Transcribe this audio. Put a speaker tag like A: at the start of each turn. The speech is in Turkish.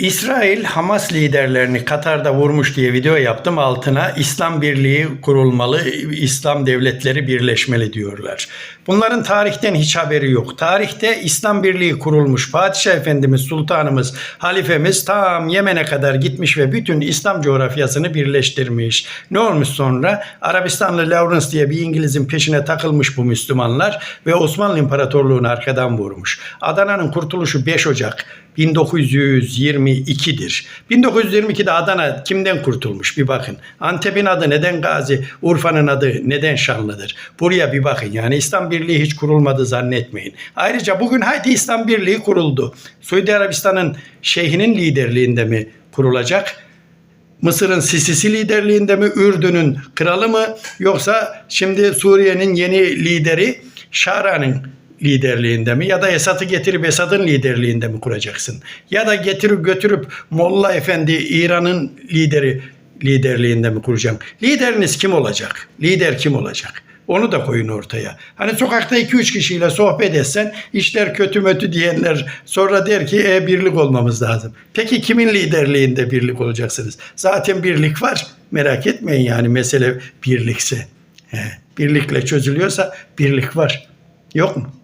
A: İsrail Hamas liderlerini Katar'da vurmuş diye video yaptım altına İslam Birliği kurulmalı, İslam devletleri birleşmeli diyorlar. Bunların tarihten hiç haberi yok. Tarihte İslam Birliği kurulmuş. Padişah Efendimiz, Sultanımız, Halifemiz tam Yemen'e kadar gitmiş ve bütün İslam coğrafyasını birleştirmiş. Ne olmuş sonra? Arabistanlı Lawrence diye bir İngiliz'in peşine takılmış bu Müslümanlar ve Osmanlı İmparatorluğu'nu arkadan vurmuş. Adana'nın kurtuluşu 5 Ocak 1922'dir. 1922'de Adana kimden kurtulmuş bir bakın. Antep'in adı neden Gazi, Urfa'nın adı neden Şanlı'dır? Buraya bir bakın. Yani İslam Birliği hiç kurulmadı zannetmeyin. Ayrıca bugün haydi İslam Birliği kuruldu. Suudi Arabistan'ın şeyhinin liderliğinde mi kurulacak? Mısır'ın Sisisi liderliğinde mi, Ürdün'ün kralı mı yoksa şimdi Suriye'nin yeni lideri Şara'nın liderliğinde mi ya da Esad'ı getirip Esad'ın liderliğinde mi kuracaksın? Ya da getirip götürüp Molla Efendi İran'ın lideri liderliğinde mi kuracaksın? Lideriniz kim olacak? Lider kim olacak? Onu da koyun ortaya. Hani sokakta 2-3 kişiyle sohbet etsen işler kötü mötü diyenler sonra der ki e, birlik olmamız lazım. Peki kimin liderliğinde birlik olacaksınız? Zaten birlik var. Merak etmeyin yani mesele birlikse. He, birlikle çözülüyorsa birlik var. Yok mu?